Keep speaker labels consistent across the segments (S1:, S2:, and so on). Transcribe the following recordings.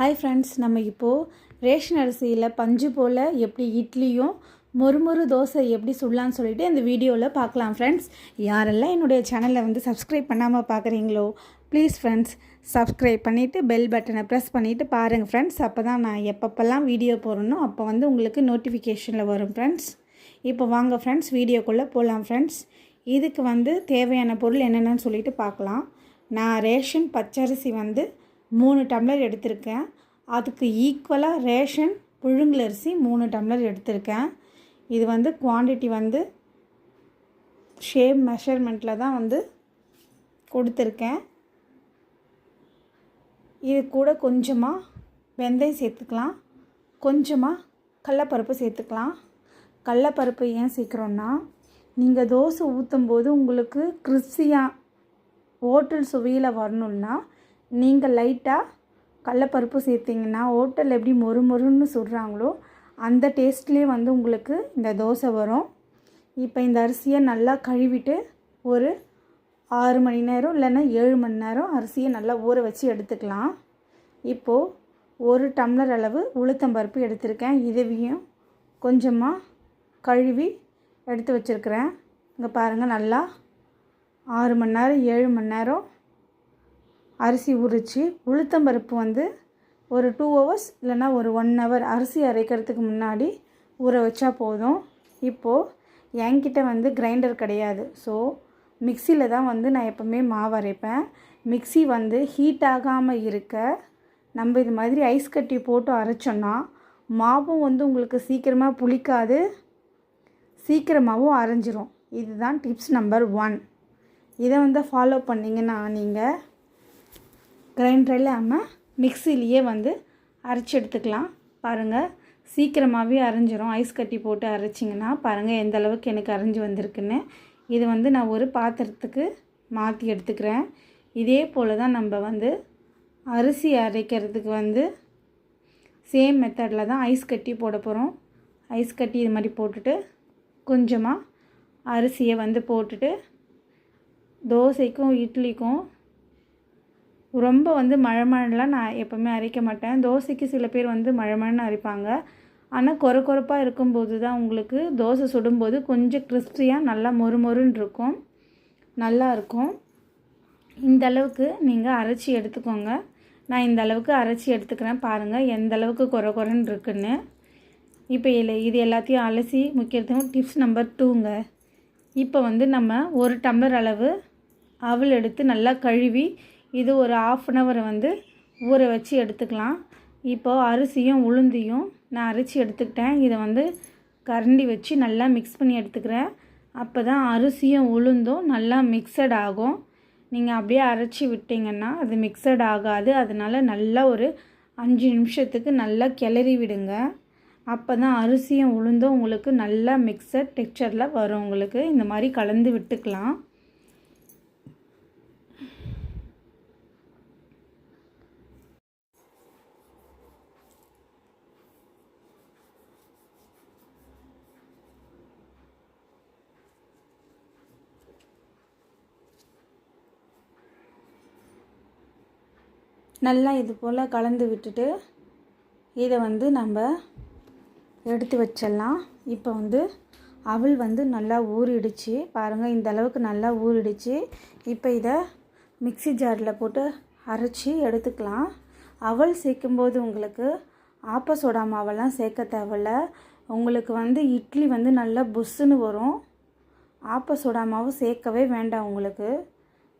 S1: Hi friends நம்ம இப்போது ration அரிசியில் பஞ்சு போல் எப்படி இட்லியும் மொறுமொறு தோசை எப்படி சுடலான்னு சொல்லிட்டு இந்த வீடியோவில் பார்க்கலாம் ஃப்ரெண்ட்ஸ் யாரெல்லாம் என்னுடைய சேனலை வந்து சப்ஸ்கிரைப் பண்ணாமல் பார்க்குறீங்களோ ப்ளீஸ் ஃப்ரெண்ட்ஸ் சப்ஸ்கிரைப் பண்ணிவிட்டு பெல் பட்டனை ப்ரெஸ் பண்ணிவிட்டு பாருங்கள் ஃப்ரெண்ட்ஸ் அப்போ தான் நான் எப்பப்பெல்லாம் வீடியோ போடணும் அப்போ வந்து உங்களுக்கு நோட்டிஃபிகேஷனில் வரும் ஃப்ரெண்ட்ஸ் இப்போ வாங்க ஃப்ரெண்ட்ஸ் வீடியோக்குள்ளே போகலாம் ஃப்ரெண்ட்ஸ் இதுக்கு வந்து தேவையான பொருள் என்னென்னு சொல்லிட்டு பார்க்கலாம். நான் ரேஷன் பச்சரிசி வந்து மூணு டம்ளர் எடுத்திருக்கேன். அதுக்கு ஈக்குவலாக ரேஷன் புழுங்கலரிசி மூணு டம்ளர் எடுத்திருக்கேன். இது வந்து குவாண்டிட்டி வந்து ஷேப் மெஷர்மெண்ட்டில் தான் வந்து கொடுத்துருக்கேன். இது கூட கொஞ்சமாக வெந்தயம் சேர்த்துக்கலாம். கொஞ்சமாக கடலப்பருப்பு சேர்த்துக்கலாம். கடலப்பருப்பு ஏன் சேர்க்குறோன்னா நீங்கள் தோசை ஊற்றும் போது உங்களுக்கு கிறிஸ்பியாக ஹோட்டல் சுவையில் வரணுன்னா நீங்கள் லைட்டாக கடலப்பருப்பு சேர்த்திங்கன்னா ஹோட்டலில் எப்படி மொறு மொறுன்னு சொல்கிறாங்களோ அந்த டேஸ்ட்லேயே வந்து உங்களுக்கு இந்த தோசை வரும். இப்போ இந்த அரிசியை நல்லா கழுவிட்டு ஒரு ஆறு மணி நேரம் இல்லைன்னா ஏழு மணி நேரம் அரிசியை நல்லா ஊற வச்சு எடுத்துக்கலாம். இப்போது ஒரு டம்ளர் அளவு உளுத்தம்பருப்பு எடுத்திருக்கேன். இதுவையும் கொஞ்சமாக கழுவி எடுத்து வச்சுருக்கிறேன். இங்கே பாருங்கள் நல்லா ஆறு மணி நேரம் ஏழு மணி நேரம் அரிசி உரித்து உளுத்தம்பருப்பு வந்து ஒரு டூ ஹவர்ஸ் இல்லைன்னா ஒரு ஒன் ஹவர் அரிசி அரைக்கிறதுக்கு முன்னாடி ஊற வச்சா போதும். இப்போது என்கிட்ட வந்து கிரைண்டர் கிடையாது. ஸோ மிக்சியில் தான் வந்து நான் எப்போவுமே மாவு அரைப்பேன். மிக்சி வந்து ஹீட் ஆகாமல் இருக்க நம்ம இது மாதிரி ஐஸ் கட்டி போட்டு அரைச்சோன்னா மாவும் வந்து உங்களுக்கு சீக்கிரமாக புளிக்காது. சீக்கிரமாகவும் அரைஞ்சிரும். இதுதான் டிப்ஸ் நம்பர் ஒன் இதை வந்து ஃபாலோ பண்ணிங்கன்னா நீங்கள் கிரைண்டர் இல்லாமல் மிக்சிலேயே வந்து அரைச்சி எடுத்துக்கலாம். பாருங்கள் சீக்கிரமாகவே அரைஞ்சிரும். ஐஸ் கட்டி போட்டு அரைச்சிங்கன்னா பாருங்கள் எந்த அளவுக்கு எனக்கு அரைஞ்சி வந்திருக்குன்னு. இது வந்து நான் ஒரு பாத்திரத்துக்கு மாற்றி எடுத்துக்கிறேன். இதே போல் தான் நம்ம வந்து அரிசி அரைக்கிறதுக்கு வந்து சேம் மெத்தடில் தான் ஐஸ் கட்டி போட போகிறோம் ஐஸ் கட்டி இது மாதிரி போட்டுட்டு கொஞ்சமாக அரிசியை வந்து போட்டுட்டு தோசைக்கும் இட்லிக்கும் ரொம்ப வந்து மழை மழைலாம் நான் எப்போவுமே அரைக்க மாட்டேன். தோசைக்கு சில பேர் வந்து மழை மழைன்னு அரைப்பாங்க. ஆனால் கொர கொரப்பாக இருக்கும்போது தான் உங்களுக்கு தோசை சுடும்போது கொஞ்சம் கிறிஸ்பியாக நல்லா மொறு மொறுன்னு இருக்கும். நல்லா இருக்கும். இந்த அளவுக்கு நீங்கள் அரைச்சி எடுத்துக்கோங்க. நான் இந்த அளவுக்கு அரைச்சி எடுத்துக்கிறேன் பாருங்கள் எந்த அளவுக்கு கொர கொரன்னு இருக்குன்னு. இப்போ இல்லை இது எல்லாத்தையும் அலசி முக்கியத்துவம் டிப்ஸ் நம்பர் டூங்க இப்போ வந்து நம்ம ஒரு டம்ளர் அளவு அவல் எடுத்து நல்லா கழுவி இது ஒரு ஆஃப் அன் ஹவர் வந்து ஊற வச்சு எடுத்துக்கலாம். இப்போது அரிசியும் உளுந்தியும் நான் அரைச்சி எடுத்துக்கிட்டேன். இதை வந்து கரண்டி வச்சு நல்லா மிக்ஸ் பண்ணி எடுத்துக்கிறேன். அப்போ தான் அரிசியும் உளுந்தும் நல்லா மிக்சட் ஆகும். நீங்கள் அப்படியே அரைச்சி விட்டிங்கன்னா அது மிக்சட் ஆகாது. அதனால் நல்லா ஒரு அஞ்சு நிமிஷத்துக்கு நல்லா கிளறி விடுங்க. அப்போ தான் அரிசியும் உளுந்தும் உங்களுக்கு நல்லா மிக்சட் டெக்ஸ்சரில் வரும். உங்களுக்கு இந்த மாதிரி கலந்து விட்டுக்கலாம். நல்லா இது போல் கலந்து விட்டுட்டு இதை வந்து நம்ம எடுத்து வச்சிடலாம். இப்போ வந்து அவள் வந்து நல்லா ஊறிடுச்சு. பாருங்கள் இந்த அளவுக்கு நல்லா ஊறிடுச்சு. இப்போ இதை மிக்சி ஜாரில் போட்டு அரைச்சி எடுத்துக்கலாம். அவள் சேர்க்கும்போது உங்களுக்கு ஆப்ப சோடா மாவெல்லாம் சேர்க்க தேவையில்ல. உங்களுக்கு வந்து இட்லி வந்து நல்லா புஷ்ஷுன்னு வரும். ஆப்ப சோடா மாவு சேர்க்கவே வேண்டாம் உங்களுக்கு.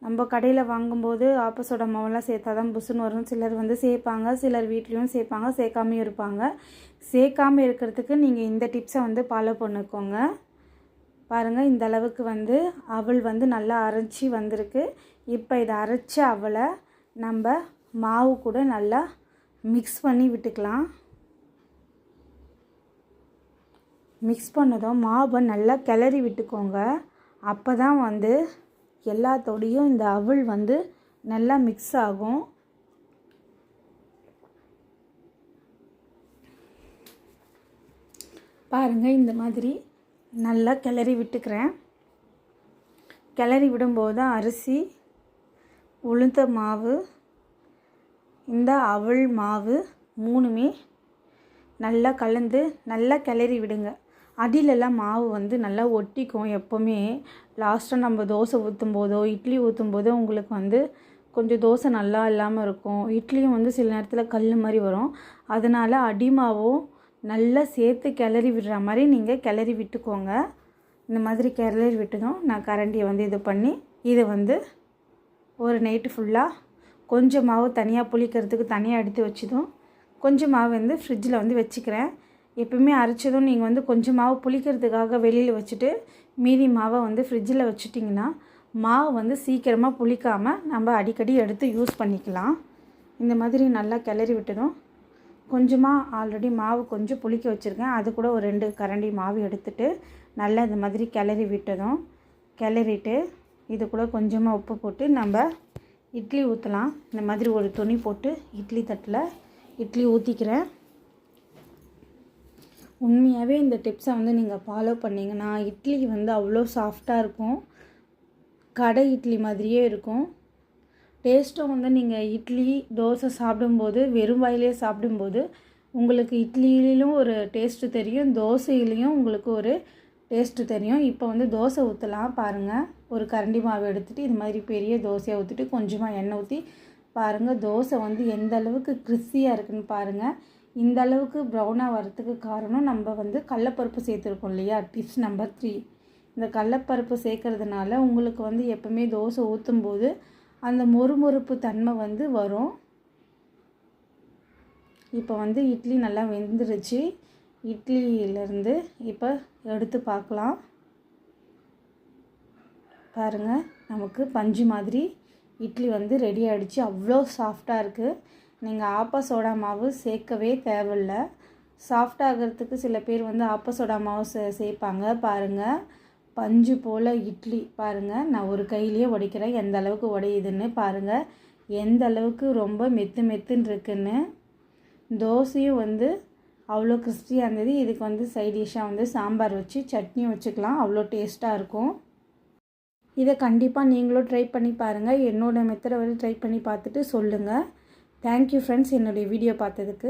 S1: நம்ம கடையில் வாங்கும்போது ஆப்பசோட மாவெல்லாம் சேர்த்தா தான் புசுன்னு வரும் சிலர் வந்து சேர்ப்பாங்க சிலர் வீட்லேயும் சேர்ப்பாங்க சேர்க்காமையும் இருப்பாங்க. சேர்க்காமல் இருக்கிறதுக்கு நீங்கள் இந்த டிப்ஸை வந்து ஃபாலோ பண்ணிக்கோங்க. பாருங்கள் இந்த அளவுக்கு வந்து அவள் வந்து நல்லா அரைச்சி வந்திருக்கு. இப்போ இதை அரைச்ச அவளை நம்ம மாவு கூட நல்லா மிக்ஸ் பண்ணி விட்டுக்கலாம். மிக்ஸ் பண்ணதும் மாவை நல்லா கிளறி விட்டுக்கோங்க. அப்போ தான் வந்து எல்லாத்தோடையும் இந்த அவள் வந்து நல்லா மிக்ஸ் ஆகும். பாருங்கள் இந்த மாதிரி நல்லா கிளறி விட்டுக்கிறேன். கிளறி விடும்போது தான் அரிசி உளுந்த மாவு இந்த அவள் மாவு மூணுமே நல்லா கலந்து நல்லா கிளறி விடுங்க. அடியிலலாம் மாவு வந்து நல்லா ஒட்டிக்கும் எப்போவுமே. லாஸ்ட்டாக நம்ம தோசை ஊற்றும் போதோ இட்லி ஊற்றும் போதோ உங்களுக்கு வந்து கொஞ்சம் தோசை நல்லா இல்லாமல் இருக்கும். இட்லியும் வந்து சில நேரத்தில் கல் மாதிரி வரும். அதனால் அடிமாவும் நல்லா சேர்த்து கிளறி விடுற மாதிரி நீங்கள் கிளறி விட்டுக்கோங்க. இந்த மாதிரி கிளறி விட்டதும் நான் கரண்டியை வந்து இது பண்ணி இதை வந்து ஒரு நைட்டு ஃபுல்லாக கொஞ்சம் மாவு தனியாக புளிக்கிறதுக்கு தனியாக எடுத்து வச்சதும் கொஞ்சம் மாவு வந்து ஃப்ரிட்ஜில் வந்து வச்சுக்கிறேன். எப்பவுமே அரைச்சதும் நீங்கள் வந்து கொஞ்சம் மாவு புளிக்கிறதுக்காக வெளியில் வச்சுட்டு மீதி மாவை வந்து ஃப்ரிட்ஜில் வச்சுட்டிங்கன்னா மாவு வந்து சீக்கிரமாக புளிக்காமல் நம்ம அடிக்கடி எடுத்து யூஸ் பண்ணிக்கலாம். இந்த மாதிரி நல்லா கிளறி விட்டதும் கொஞ்சமாக ஆல்ரெடி மாவு கொஞ்சம் புளிக்க வச்சுருக்கேன். அது கூட ஒரு ரெண்டு கரண்டி மாவு எடுத்துட்டு நல்லா இந்த மாதிரி கிளறி விட்டதும் கிளறிட்டு இது கூட கொஞ்சமாக உப்பு போட்டு நம்ம இட்லி ஊற்றலாம் இந்த மாதிரி ஒரு துணி போட்டு இட்லி தட்டில் இட்லி ஊற்றிக்கிறேன் உண்மையாகவே இந்த டிப்ஸை வந்து நீங்கள் ஃபாலோ பண்ணிங்கன்னா இட்லி வந்து அவ்வளோ சாஃப்டாக இருக்கும். கடை இட்லி மாதிரியே இருக்கும். டேஸ்ட்டும் வந்து நீங்கள் இட்லி தோசை சாப்பிடும்போது வெறும் வாயிலே சாப்பிடும்போது உங்களுக்கு இட்லியிலும் ஒரு டேஸ்ட்டு தெரியும் தோசையிலையும் உங்களுக்கு ஒரு டேஸ்ட்டு தெரியும். இப்போ வந்து தோசை ஊற்றலாம் பாருங்கள் ஒரு கரண்டி மாவு எடுத்துகிட்டு இது மாதிரி பெரிய தோசையை ஊற்றிட்டு கொஞ்சமாக எண்ணெய் ஊற்றி பாருங்கள் தோசை வந்து எந்த அளவுக்கு கிறிஸ்பியாக இருக்குன்னு பாருங்கள் இந்த அளவுக்கு ப்ரௌனாக வரத்துக்கு காரணம் நம்ம வந்து கடலப்பருப்பு சேர்த்துருக்கோம் இல்லையா? டிப்ஸ் நம்பர் த்ரீ இந்த கடலப்பருப்பு சேர்க்கறதுனால உங்களுக்கு வந்து எப்பவுமே தோசை ஊற்றும் போது அந்த மொறுமொறுப்பு தன்மை வந்து வரும். இப்போ வந்து இட்லி நல்லா வெந்துருச்சு. இட்லியிலேருந்து இப்போ எடுத்து பார்க்கலாம். பாருங்கள் நமக்கு பஞ்சு மாதிரி இட்லி வந்து ரெடி ஆகிடுச்சு அவ்வளோ சாஃப்டாக இருக்குது நீங்கள் ஆப்ப சோடா மாவு சேர்க்கவே தேவையில்ல. சாஃப்ட் ஆகிறதுக்கு சில பேர் வந்து ஆப்ப சோடா மாவு சே சேர்ப்பாங்க. பாருங்கள் பஞ்சு போல் இட்லி. பாருங்கள் நான் ஒரு கையிலேயே உடைக்கிறேன். எந்த அளவுக்கு உடையுதுன்னு பாருங்கள் எந்த அளவுக்கு ரொம்ப மெத்து மெத்துன்னு இருக்குன்னு. தோசையும் வந்து அவ்வளோ கிறிஸ்பியாக இருந்தது. இதுக்கு வந்து சைட் டிஷ்ஷாக வந்து சாம்பார் வச்சு சட்னியும் வச்சுக்கலாம். அவ்வளோ டேஸ்ட்டாக இருக்கும். இதை கண்டிப்பாக நீங்களும் ட்ரை பண்ணி பாருங்கள் என்னோடய மெத்தடை வந்து ட்ரை பண்ணி பார்த்துட்டு சொல்லுங்கள் தேங்க்யூ ஃப்ரெண்ட்ஸ் என்னுடைய வீடியோ பார்த்ததுக்கு.